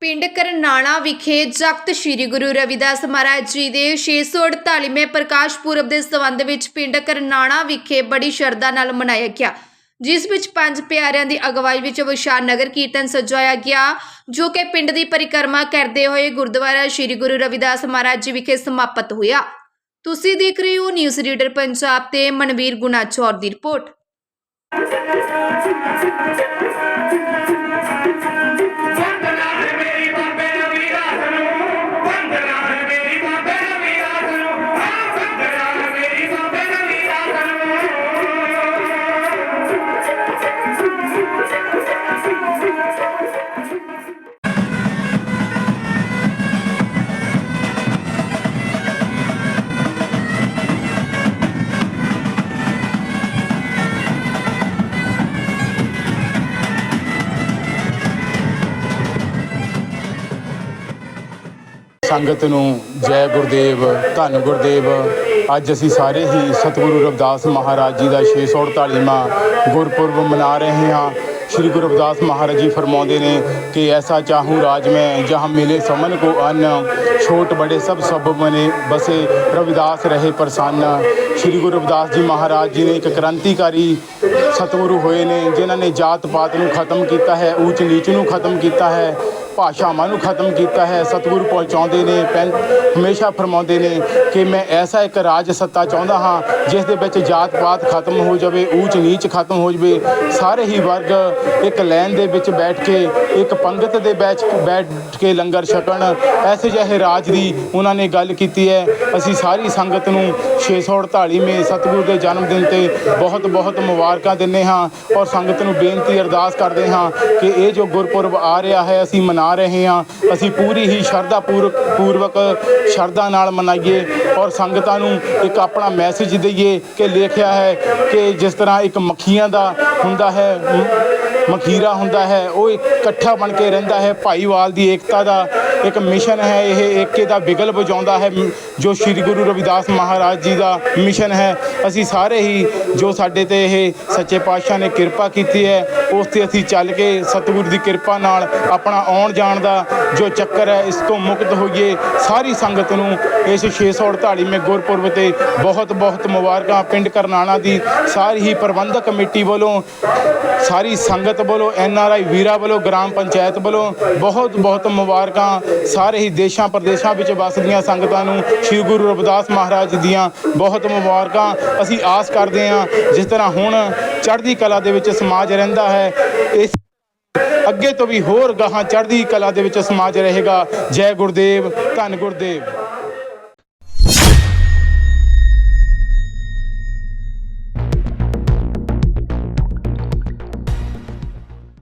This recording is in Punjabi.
ਪਿੰਡ ਕਰਨਾਣਾ ਵਿਖੇ ਜਗਤ ਸ੍ਰੀ ਗੁਰੂ ਰਵਿਦਾਸ ਮਹਾਰਾਜ ਜੀ ਦੇ 648ਵੇਂ ਪ੍ਰਕਾਸ਼ ਪੁਰਬ ਦੇ ਸੰਬੰਧ ਵਿੱਚ ਪਿੰਡ ਕਰਨਾਣਾ ਵਿਖੇ ਬੜੀ ਸ਼ਰਧਾ ਨਾਲ ਮਨਾਇਆ ਗਿਆ। ਜਿਸ ਵਿੱਚ ਪੰਜ ਪਿਆਰਿਆਂ ਦੀ ਅਗਵਾਈ ਵਿੱਚ ਵਿਸ਼ਾਲ ਨਗਰ ਕੀਰਤਨ ਸਜਾਇਆ ਗਿਆ, ਜੋ ਕਿ ਪਿੰਡ ਦੀ ਪਰਿਕਰਮਾ ਕਰਦੇ ਹੋਏ ਗੁਰਦੁਆਰਾ ਸ੍ਰੀ ਗੁਰੂ ਰਵਿਦਾਸ ਮਹਾਰਾਜ ਜੀ ਵਿਖੇ ਸਮਾਪਤ ਹੋਇਆ। ਤੁਸੀਂ ਦੇਖ ਰਹੇ ਹੋ ਨਿਊਜ਼ ਰੀਡਰ ਪੰਜਾਬ ਤੇ ਮਨਵੀਰ ਗੁਨਾਚੌਰ ਦੀ ਰਿਪੋਰਟ। ਸੰਗਤ ਨੂੰ ਜੈ ਗੁਰਦੇਵ, ਧੰਨ ਗੁਰਦੇਵ। ਅੱਜ ਅਸੀਂ ਸਾਰੇ ਹੀ ਸਤਿਗੁਰੂ ਰਵਿਦਾਸ ਮਹਾਰਾਜ ਜੀ ਦਾ 648ਵਾਂ ਗੁਰਪੁਰਬ ਮਨਾ ਰਹੇ ਹਾਂ। ਸ੍ਰੀ ਗੁਰੂ ਰਵਿਦਾਸ ਮਹਾਰਾਜ ਜੀ ਫਰਮਾਉਂਦੇ ਨੇ ਕਿ ਐਸਾ ਚਾਹੂੰ ਰਾਜ ਮੈਂ, ਜਹਾਂ ਮਿਲੇ ਸਮਨ ਕੋ ਅੰਨ, ਛੋਟ ਬੜੇ ਸਭ ਸਭ ਮਨੇ ਬਸੇ ਰਵਿਦਾਸ ਰਹੇ ਪ੍ਰਸੰਨ। ਸ੍ਰੀ ਗੁਰੂ ਰਵਿਦਾਸ ਜੀ ਮਹਾਰਾਜ ਜੀ ਨੇ ਇੱਕ ਕ੍ਰਾਂਤੀਕਾਰੀ ਸਤਿਗੁਰੂ ਹੋਏ ਨੇ, ਜਿਨ੍ਹਾਂ ਨੇ ਜਾਤ ਪਾਤ ਨੂੰ ਖਤਮ ਕੀਤਾ ਹੈ ਊਚ ਨੀਚ ਨੂੰ ਖਤਮ ਕੀਤਾ ਹੈ। ਭਾਸ਼ਾਵਾਂ ਨੂੰ ਖਤਮ ਕੀਤਾ ਹੈ, ਸਤਿਗੁਰੂ ਪਹੁੰਚਾਉਂਦੇ ਨੇ ਪੈਨ ਹਮੇਸ਼ਾ ਫਰਮਾਉਂਦੇ ਨੇ ਕਿ ਮੈਂ ਐਸਾ ਇੱਕ ਰਾਜ ਸੱਤਾ ਚਾਹੁੰਦਾ ਹਾਂ, ਜਿਸ ਦੇ ਵਿੱਚ ਜਾਤ ਪਾਤ ਖਤਮ ਹੋ ਜਾਵੇ ਊਚ ਨੀਚ ਖਤਮ ਹੋ ਜਾਵੇ, ਸਾਰੇ ਹੀ ਵਰਗ ਇੱਕ ਲਾਈਨ ਦੇ ਵਿੱਚ ਬੈਠ ਕੇ, ਇੱਕ ਪੰਗਤ ਦੇ ਬੈਠ ਬੈਠ ਕੇ ਲੰਗਰ ਛਕਣ। ਐਸੇ ਜਿਹੇ ਰਾਜ ਦੀ ਉਹਨਾਂ ਨੇ ਗੱਲ ਕੀਤੀ ਹੈ। ਅਸੀਂ ਸਾਰੀ ਸੰਗਤ ਨੂੰ 648ਵੇਂ ਸਤਿਗੁਰੂ ਦੇ ਜਨਮ ਦਿਨ ਤੇ ਬਹੁਤ ਬਹੁਤ ਮੁਬਾਰਕਾਂ ਦਿੰਦੇ ਹਾਂ ਔਰ ਸੰਗਤ ਨੂੰ ਬੇਨਤੀ ਅਰਦਾਸ ਕਰਦੇ ਹਾਂ ਕਿ ਇਹ ਜੋ ਗੁਰਪੁਰਬ ਆ ਰਿਹਾ ਹੈ, ਅਸੀਂ ਮਨਾ ਰਹੇ ਹਾਂ। ਅਸੀਂ ਪੂਰੀ ਹੀ ਸ਼ਰਧਾ ਪੂਰ- ਪੂਰਵਕ ਸ਼ਰਧਾ ਨਾਲ ਮਨਾਈਏ ਔਰ ਸੰਗਤਾਂ ਨੂੰ ਇੱਕ ਆਪਣਾ ਮੈਸੇਜ ਦਈਏ ਕਿ ਲਿਖਿਆ ਹੈ ਕਿ ਜਿਸ ਤਰ੍ਹਾਂ ਇੱਕ ਮੱਖੀਆਂ ਦਾ ਹੁੰਦਾ ਹੈ ਮਖੀਰਾ ਹੁੰਦਾ ਹੈ, ਉਹ ਇਕੱਠਾ ਬਣ ਕੇ ਰਹਿੰਦਾ ਹੈ। ਭਾਈਵਾਲ ਦੀ ਏਕਤਾ ਦਾ ਇੱਕ ਮਿਸ਼ਨ ਹੈ, ਇਹ ਏਕੇ ਦਾ ਬਿਗਲ ਵਜਾਉਂਦਾ ਹੈ ਜੋ ਸ੍ਰੀ ਗੁਰੂ ਰਵਿਦਾਸ ਮਹਾਰਾਜ ਜੀ ਦਾ ਮਿਸ਼ਨ ਹੈ। ਅਸੀਂ ਸਾਰੇ ਹੀ ਜੋ ਸਾਡੇ ਤੇ ਇਹ ਸੱਚੇ ਪਾਤਸ਼ਾਹ ਨੇ ਕਿਰਪਾ ਕੀਤੀ ਹੈ, ਉਸ ਤੇ ਅਸੀਂ ਚੱਲ ਕੇ ਸਤਿਗੁਰੂ ਦੀ ਕਿਰਪਾ ਨਾਲ ਆਪਣਾ ਆਉਣ ਜਾਣ ਦਾ ਜੋ ਚੱਕਰ ਹੈ, ਇਸ ਤੋਂ ਮੁਕਤ ਹੋਈਏ। ਸਾਰੀ ਸੰਗਤ ਨੂੰ ਇਸ 648ਵੇਂ ਗੁਰਪੁਰਬ ਤੇ ਬਹੁਤ ਬਹੁਤ ਮੁਬਾਰਕਾਂ। ਪਿੰਡ ਕਰਨਾਣਾ ਦੀ ਸਾਰੀ ਹੀ ਪ੍ਰਬੰਧਕ ਕਮੇਟੀ ਵੱਲੋਂ, ਸਾਰੀ ਸੰਗਤ ਵੱਲੋਂ, ਐਨ ਆਰ ਆਈ ਵੀਰਾ ਵੱਲੋਂ, ਗ੍ਰਾਮ ਪੰਚਾਇਤ ਵੱਲੋਂ ਬਹੁਤ ਬਹੁਤ ਮੁਬਾਰਕਾਂ। ਸਾਰੇ ਹੀ ਦੇਸ਼ਾਂ ਪ੍ਰਦੇਸ਼ਾਂ ਵਿੱਚ ਵਸਦੀਆਂ ਸੰਗਤਾਂ ਨੂੰ ਸ੍ਰੀ ਗੁਰੂ ਰਵਿਦਾਸ ਮਹਾਰਾਜ ਦੀਆਂ ਬਹੁਤ ਮੁਬਾਰਕਾਂ। ਅਸੀਂ ਆਸ ਕਰਦੇ ਹਾਂ, ਜਿਸ ਤਰ੍ਹਾਂ ਹੁਣ ਚੜ੍ਹਦੀ ਕਲਾ ਦੇ ਵਿੱਚ ਸਮਾਜ ਰਹਿੰਦਾ ਹੈ, ਇਸ ਅੱਗੇ ਤੋਂ ਵੀ ਹੋਰ ਗਾਹਾਂ ਚੜ੍ਹਦੀ ਕਲਾ ਦੇ ਵਿੱਚ ਸਮਾਜ ਰਹੇਗਾ। ਜੈ ਗੁਰਦੇਵ, ਧੰਨ ਗੁਰਦੇਵ।